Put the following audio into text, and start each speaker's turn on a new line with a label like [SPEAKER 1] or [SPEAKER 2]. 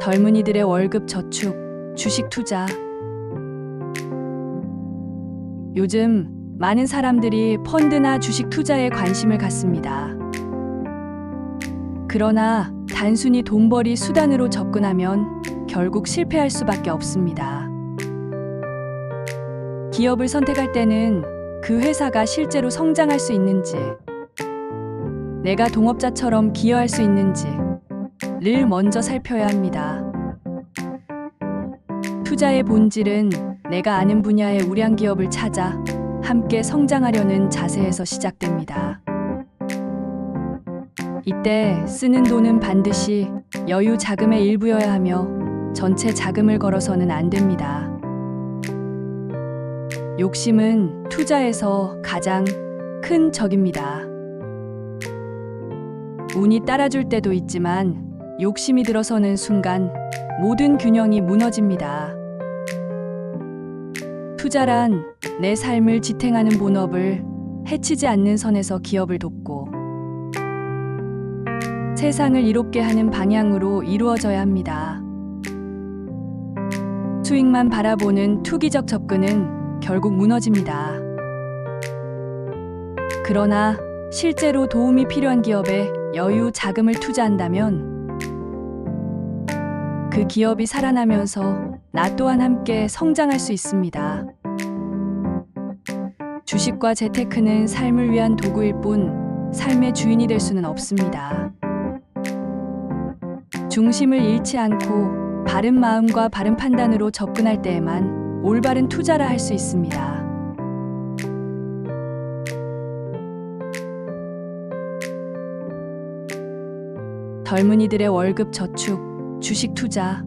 [SPEAKER 1] 젊은이들의 월급 저축, 주식 투자. 요즘 많은 사람들이 펀드나 주식 투자에 관심을 갖습니다. 그러나 단순히 돈벌이 수단으로 접근하면 결국 실패할 수밖에 없습니다. 기업을 선택할 때는 그 회사가 실제로 성장할 수 있는지, 내가 동업자처럼 기여할 수 있는지, 를 먼저 살펴야 합니다. 투자의 본질은 내가 아는 분야의 우량 기업을 찾아 함께 성장하려는 자세에서 시작됩니다. 이때 쓰는 돈은 반드시 여유 자금의 일부여야 하며 전체 자금을 걸어서는 안 됩니다. 욕심은 투자에서 가장 큰 적입니다. 운이 따라줄 때도 있지만 욕심이 들어서는 순간 모든 균형이 무너집니다. 투자란 내 삶을 지탱하는 본업을 해치지 않는 선에서 기업을 돕고 세상을 이롭게 하는 방향으로 이루어져야 합니다. 수익만 바라보는 투기적 접근은 결국 무너집니다. 그러나 실제로 도움이 필요한 기업에 여유 자금을 투자한다면 그 기업이 살아나면서 나 또한 함께 성장할 수 있습니다. 주식과 재테크는 삶을 위한 도구일 뿐 삶의 주인이 될 수는 없습니다. 중심을 잃지 않고 바른 마음과 바른 판단으로 접근할 때에만 올바른 투자를 할수 있습니다. 젊은이들의 월급 저축, 주식 투자,